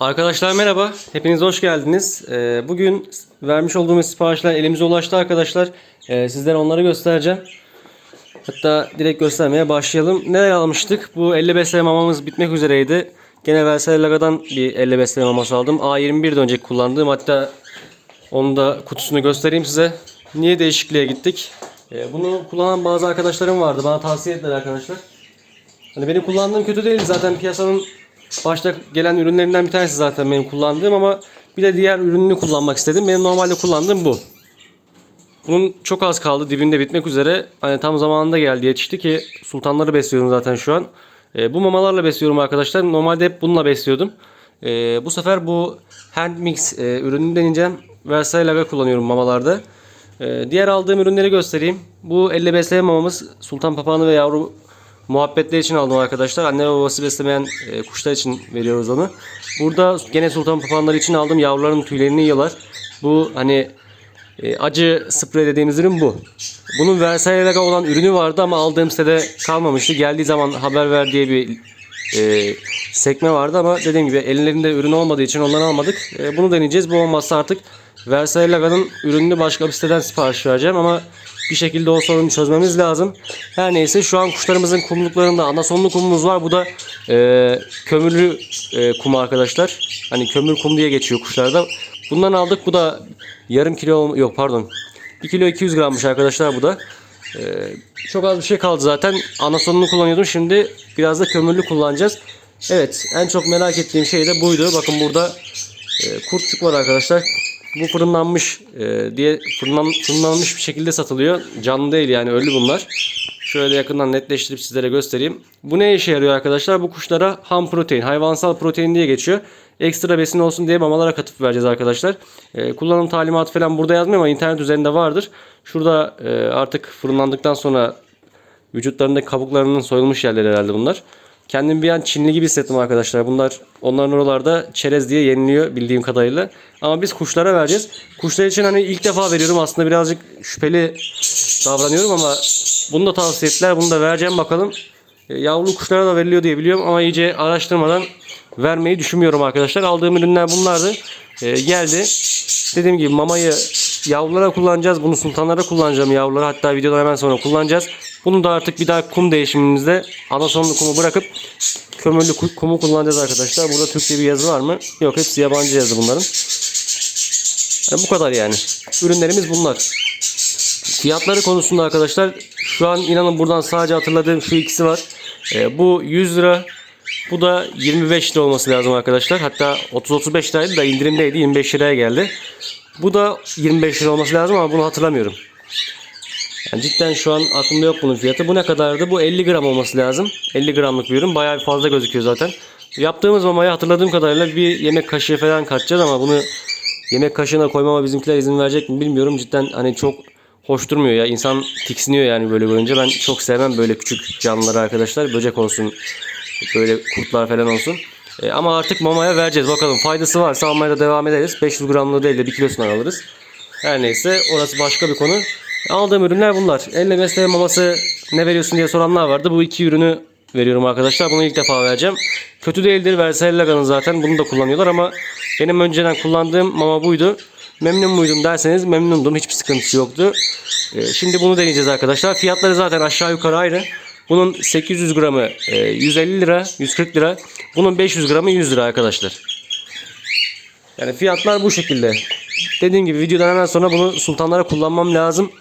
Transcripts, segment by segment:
Arkadaşlar merhaba. Hepiniz hoş geldiniz. Ee, bugün vermiş olduğumuz siparişler elimize ulaştı arkadaşlar. Ee, sizlere onları göstereceğim. Hatta direkt göstermeye başlayalım. Neler almıştık? Bu 50 besleme mamamız bitmek üzereydi. Gene Versailles Laga'dan bir 50 besleme maması aldım. A21'de önceki kullandığım. Hatta onu da kutusunu göstereyim size. Niye değişikliğe gittik? Ee, bunu kullanan bazı arkadaşlarım vardı. Bana tavsiye ettiler arkadaşlar. Hani benim kullandığım kötü değil zaten piyasanın başta gelen ürünlerinden bir tanesi zaten benim kullandığım ama bir de diğer ürününü kullanmak istedim. Benim normalde kullandığım bu. Bunun çok az kaldı dibinde bitmek üzere. Hani tam zamanında geldi yetişti ki sultanları besliyorum zaten şu an. Ee, bu mamalarla besliyorum arkadaşlar. Normalde hep bununla besliyordum. Ee, bu sefer bu hand mix e, ürününü deneyeceğim. Versailles Laga kullanıyorum mamalarda. Ee, diğer aldığım ürünleri göstereyim. Bu elle besleme mamamız sultan papağanı ve yavru muhabbetler için aldım arkadaşlar. Anne ve babası beslemeyen e, kuşlar için veriyoruz onu. Burada gene sultan papağanları için aldım. Yavruların tüylerini yiyorlar. Bu hani e, acı sprey dediğimiz ürün bu. Bunun Versailles'e olan ürünü vardı ama aldığım sitede kalmamıştı. Geldiği zaman haber ver diye bir e, sekme vardı ama dediğim gibi ellerinde ürün olmadığı için onları almadık. E, bunu deneyeceğiz. Bu olmazsa artık Versailles Laga'nın ürününü başka bir siteden sipariş vereceğim ama bir şekilde o sorunu çözmemiz lazım. Her neyse şu an kuşlarımızın kumluklarında anasonlu kumumuz var. Bu da e, kömürlü e, kum arkadaşlar. Hani kömür kum diye geçiyor kuşlarda. Bundan aldık. Bu da yarım kilo yok pardon. 1 kilo 200 grammış arkadaşlar bu da. E, çok az bir şey kaldı zaten. Anasonunu kullanıyordum. Şimdi biraz da kömürlü kullanacağız. Evet en çok merak ettiğim şey de buydu. Bakın burada e, kurtçuk var arkadaşlar. Bu fırınlanmış e, diye fırınlan, fırınlanmış bir şekilde satılıyor. Canlı değil yani ölü bunlar. Şöyle yakından netleştirip sizlere göstereyim. Bu ne işe yarıyor arkadaşlar? Bu kuşlara ham protein, hayvansal protein diye geçiyor. Ekstra besin olsun diye mamalara katıp vereceğiz arkadaşlar. E, kullanım talimatı falan burada yazmıyor ama internet üzerinde vardır. Şurada e, artık fırınlandıktan sonra vücutlarındaki kabuklarının soyulmuş yerleri herhalde bunlar. Kendimi bir an Çinli gibi hissettim arkadaşlar. Bunlar onların oralarda çerez diye yeniliyor bildiğim kadarıyla. Ama biz kuşlara vereceğiz. Kuşlar için hani ilk defa veriyorum. Aslında birazcık şüpheli davranıyorum ama bunu da tavsiye ettiler. Bunu da vereceğim bakalım. E, yavru kuşlara da veriliyor diye biliyorum ama iyice araştırmadan vermeyi düşünmüyorum arkadaşlar. Aldığım ürünler bunlardı. E, geldi. Dediğim gibi mamayı yavrulara kullanacağız. Bunu sultanlara kullanacağım yavrulara. Hatta videodan hemen sonra kullanacağız. Bunu da artık bir daha kum değişimimizde anasonlu kumu bırakıp kömürlü ku- kumu kullanacağız arkadaşlar. Burada Türkçe bir yazı var mı? Yok hepsi yabancı yazı bunların. Yani bu kadar yani. Ürünlerimiz bunlar. Fiyatları konusunda arkadaşlar şu an inanın buradan sadece hatırladığım şu ikisi var. Ee, bu 100 lira. Bu da 25 lira olması lazım arkadaşlar. Hatta 30-35 liraydı da indirimdeydi. 25 liraya geldi. Bu da 25 lira olması lazım ama bunu hatırlamıyorum. Yani cidden şu an aklımda yok bunun fiyatı. Bu ne kadardı? Bu 50 gram olması lazım. 50 gramlık bir ürün. Bayağı fazla gözüküyor zaten. Yaptığımız mamayı hatırladığım kadarıyla bir yemek kaşığı falan katacağız ama bunu yemek kaşığına koymama bizimkiler izin verecek mi bilmiyorum. Cidden hani çok hoş durmuyor ya. İnsan tiksiniyor yani böyle görünce. Ben çok sevmem böyle küçük canlıları arkadaşlar. Böcek olsun, böyle kurtlar falan olsun. E, ama artık mamaya vereceğiz. Bakalım faydası varsa almaya da devam ederiz. 500 gramlı değil de 1 kilosundan alırız. Her neyse orası başka bir konu. Aldığım ürünler bunlar. Elle besleme maması ne veriyorsun diye soranlar vardı. Bu iki ürünü veriyorum arkadaşlar. Bunu ilk defa vereceğim. Kötü değildir. Versailles Laga'nın zaten bunu da kullanıyorlar ama benim önceden kullandığım mama buydu. Memnun muydum derseniz memnundum. Hiçbir sıkıntısı yoktu. Ee, şimdi bunu deneyeceğiz arkadaşlar. Fiyatları zaten aşağı yukarı aynı. Bunun 800 gramı e, 150 lira, 140 lira. Bunun 500 gramı 100 lira arkadaşlar. Yani fiyatlar bu şekilde. Dediğim gibi videodan hemen sonra bunu sultanlara kullanmam lazım.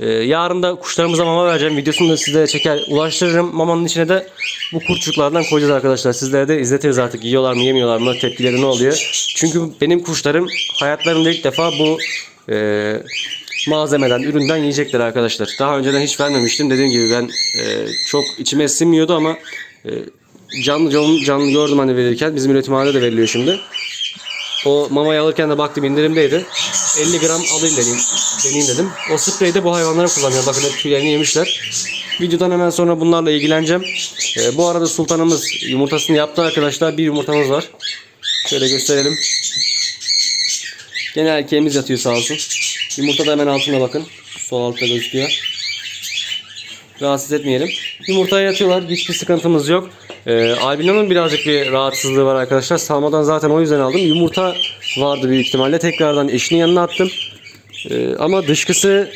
Ee, yarın da kuşlarımıza mama vereceğim. Videosunu da sizlere çeker ulaştırırım. Mamanın içine de bu kurtçuklardan koyacağız arkadaşlar. Sizlere de izletiriz artık. Yiyorlar mı yemiyorlar mı tepkileri ne oluyor. Çünkü benim kuşlarım hayatlarında ilk defa bu e, malzemeden, üründen yiyecekler arkadaşlar. Daha önceden hiç vermemiştim. Dediğim gibi ben e, çok içime sinmiyordu ama e, canlı, canlı, canlı gördüm hani verirken. Bizim üretimhanede de veriliyor şimdi. O mamayı alırken de baktım indirimdeydi. 50 gram alayım deneyim, deneyeyim dedim. O spreyi de bu hayvanlara kullanıyor. Bakın hep tüylerini yemişler. Videodan hemen sonra bunlarla ilgileneceğim. Ee, bu arada sultanımız yumurtasını yaptı arkadaşlar. Bir yumurtamız var. Şöyle gösterelim. Gene erkeğimiz yatıyor sağ olsun. Yumurta da hemen altında bakın. Sol altta gözüküyor. Rahatsız etmeyelim. Yumurtaya yatıyorlar. Hiçbir sıkıntımız yok. Ee, albino'nun birazcık bir rahatsızlığı var arkadaşlar. Salmadan zaten o yüzden aldım. Yumurta vardı büyük ihtimalle. Tekrardan eşinin yanına attım. Ee, ama dışkısı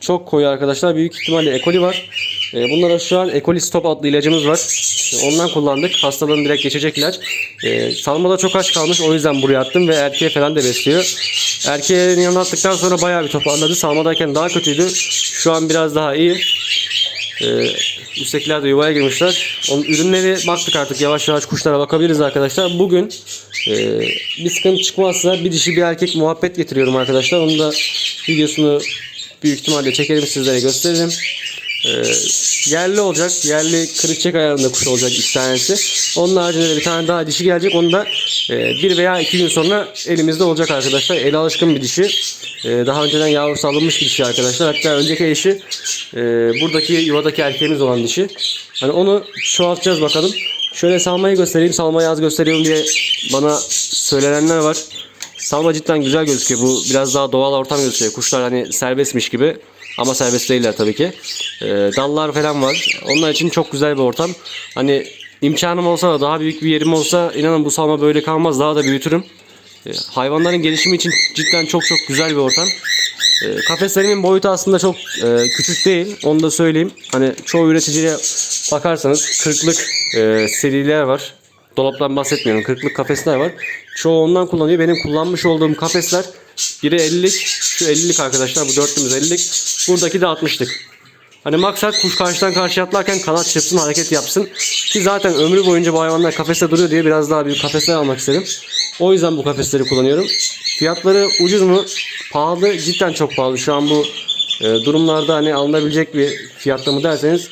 çok koyu arkadaşlar. Büyük ihtimalle E. coli var. Ee, bunlara şu an E. coli stop adlı ilacımız var. Ee, ondan kullandık. Hastalığın direkt geçecek ilaç. Ee, salmada çok aç kalmış. O yüzden buraya attım ve erkeğe falan da besliyor. Erkeğin yanına attıktan sonra bayağı bir toparladı. Salmadayken daha kötüydü. Şu an biraz daha iyi. Ee, üsttekiler de yuvaya girmişler. Onun ürünleri baktık artık yavaş yavaş kuşlara bakabiliriz arkadaşlar. Bugün e, bir sıkıntı çıkmazsa bir dişi bir erkek muhabbet getiriyorum arkadaşlar. Onu da videosunu büyük ihtimalle çekerim sizlere gösteririm. Ee, yerli olacak. Yerli kırık çek ayarında kuş olacak iki tanesi. Onun haricinde de bir tane daha dişi gelecek. Onu da e, bir veya iki gün sonra elimizde olacak arkadaşlar. Eli alışkın bir dişi. E, daha önceden yavrusu alınmış bir dişi arkadaşlar. Hatta önceki eşi e, buradaki yuvadaki erkeğimiz olan dişi. Hani onu çoğaltacağız bakalım. Şöyle salmayı göstereyim. Salmayı az gösteriyorum diye bana söylenenler var. Salma cidden güzel gözüküyor. Bu biraz daha doğal ortam gözüküyor. Kuşlar hani serbestmiş gibi. Ama serbest değiller tabii ki. Ee, dallar falan var. Onlar için çok güzel bir ortam. Hani imkanım olsa da daha büyük bir yerim olsa inanın bu salma böyle kalmaz. Daha da büyütürüm. Ee, hayvanların gelişimi için cidden çok çok güzel bir ortam. Ee, kafeslerimin boyutu aslında çok e, küçük değil. Onu da söyleyeyim. Hani çoğu üreticiye bakarsanız kırklık e, seriler var. Dolaptan bahsetmiyorum. Kırklık kafesler var. Çoğu ondan kullanıyor. Benim kullanmış olduğum kafesler biri 50'lik. Şu 50'lik arkadaşlar. Bu dörtlümüz 50'lik. Buradaki de 60'lık. Hani maksat kuş karşıdan karşıya atlarken kanat çırpsın hareket yapsın. Ki zaten ömrü boyunca bu hayvanlar kafeste duruyor diye biraz daha büyük kafesler almak istedim. O yüzden bu kafesleri kullanıyorum. Fiyatları ucuz mu? Pahalı. Cidden çok pahalı. Şu an bu e, durumlarda hani alınabilecek bir fiyatta mı derseniz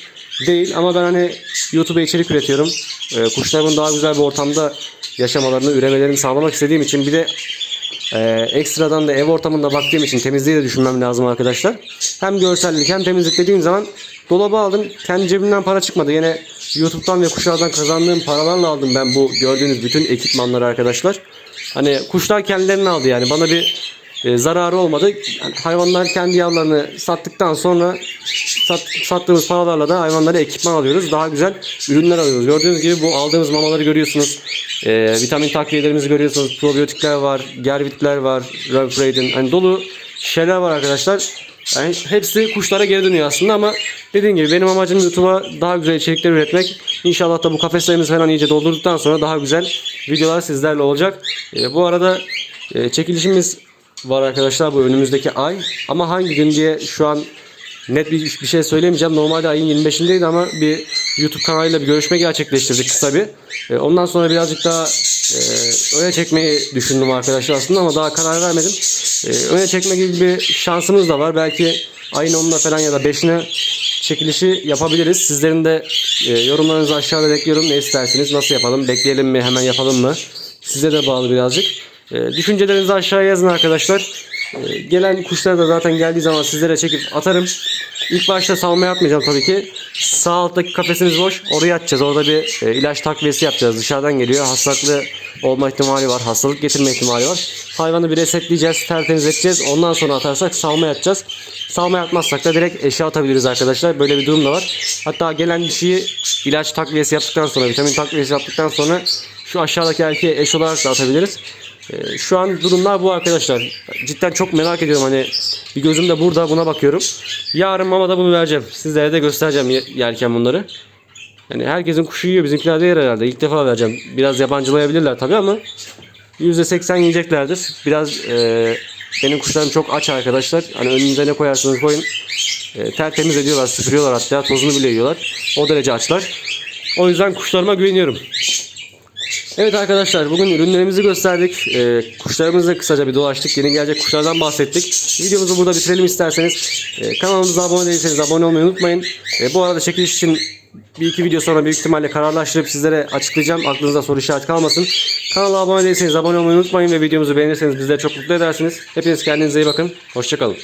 değil. Ama ben hani YouTube'a içerik üretiyorum. E, kuşlarımın daha güzel bir ortamda yaşamalarını, üremelerini sağlamak istediğim için bir de ee, ekstradan da ev ortamında baktığım için temizliği de düşünmem lazım arkadaşlar. Hem görsellik hem temizlik dediğim zaman dolabı aldım. Kendi cebimden para çıkmadı. Yine YouTube'dan ve kuşlardan kazandığım paralarla aldım ben bu gördüğünüz bütün ekipmanları arkadaşlar. Hani kuşlar kendilerini aldı yani. Bana bir e, zararı olmadı. Yani hayvanlar kendi yavrularını sattıktan sonra sat, sattığımız paralarla da hayvanlara ekipman alıyoruz. Daha güzel ürünler alıyoruz. Gördüğünüz gibi bu aldığımız mamaları görüyorsunuz. E, vitamin takviyelerimizi görüyorsunuz. Probiyotikler var, gervitler var, Revfraden. Hani dolu şeyler var arkadaşlar. Yani hepsi kuşlara geri dönüyor aslında ama dediğim gibi benim amacım YouTube'a daha güzel içerikler üretmek. İnşallah da bu kafeslerimizi falan iyice doldurduktan sonra daha güzel videolar sizlerle olacak. E, bu arada e, çekilişimiz var arkadaşlar bu önümüzdeki ay. Ama hangi gün diye şu an net bir, bir şey söyleyemeyeceğim. Normalde ayın 25'indeydi ama bir YouTube kanalıyla bir görüşme gerçekleştirdik kısa bir. E, ondan sonra birazcık daha e, öne çekmeyi düşündüm arkadaşlar aslında ama daha karar vermedim. E, öne çekme gibi bir şansımız da var. Belki ayın 10'unda falan ya da 5'ine çekilişi yapabiliriz. Sizlerin de e, yorumlarınızı aşağıda bekliyorum. Ne istersiniz? Nasıl yapalım? Bekleyelim mi? Hemen yapalım mı? Size de bağlı birazcık. E, düşüncelerinizi aşağıya yazın arkadaşlar. E, gelen kuşları da zaten geldiği zaman sizlere çekip atarım. İlk başta salma yapmayacağım tabii ki. Sağ alttaki kafesimiz boş. Oraya atacağız. Orada bir e, ilaç takviyesi yapacağız. Dışarıdan geliyor. Hastalıklı olma ihtimali var. Hastalık getirme ihtimali var. Hayvanı bir resetleyeceğiz. Tertemiz edeceğiz. Ondan sonra atarsak salma yatacağız. Salma yatmazsak da direkt eşya atabiliriz arkadaşlar. Böyle bir durum da var. Hatta gelen dişiyi ilaç takviyesi yaptıktan sonra, vitamin takviyesi yaptıktan sonra şu aşağıdaki erkeğe eş olarak da atabiliriz. Ee, şu an durumlar bu arkadaşlar. Cidden çok merak ediyorum hani bir gözüm de burada buna bakıyorum. Yarın mamada bunu vereceğim. Sizlere de göstereceğim ye- yerken bunları. Yani herkesin kuşu yiyor bizimkiler de yer herhalde. İlk defa vereceğim. Biraz yabancılayabilirler tabii ama %80 yiyeceklerdir. Biraz e, benim kuşlarım çok aç arkadaşlar. Hani önünüze ne koyarsanız koyun. E, tertemiz ediyorlar, süpürüyorlar hatta tozunu bile yiyorlar. O derece açlar. O yüzden kuşlarıma güveniyorum. Evet arkadaşlar bugün ürünlerimizi gösterdik. Ee, kuşlarımızla kısaca bir dolaştık. Yeni gelecek kuşlardan bahsettik. Videomuzu burada bitirelim isterseniz. Ee, kanalımıza abone değilseniz abone olmayı unutmayın. Ee, bu arada çekiliş için bir iki video sonra büyük ihtimalle kararlaştırıp sizlere açıklayacağım. Aklınızda soru işareti kalmasın. Kanala abone değilseniz abone olmayı unutmayın ve videomuzu beğenirseniz bizleri çok mutlu edersiniz. Hepiniz kendinize iyi bakın. Hoşçakalın.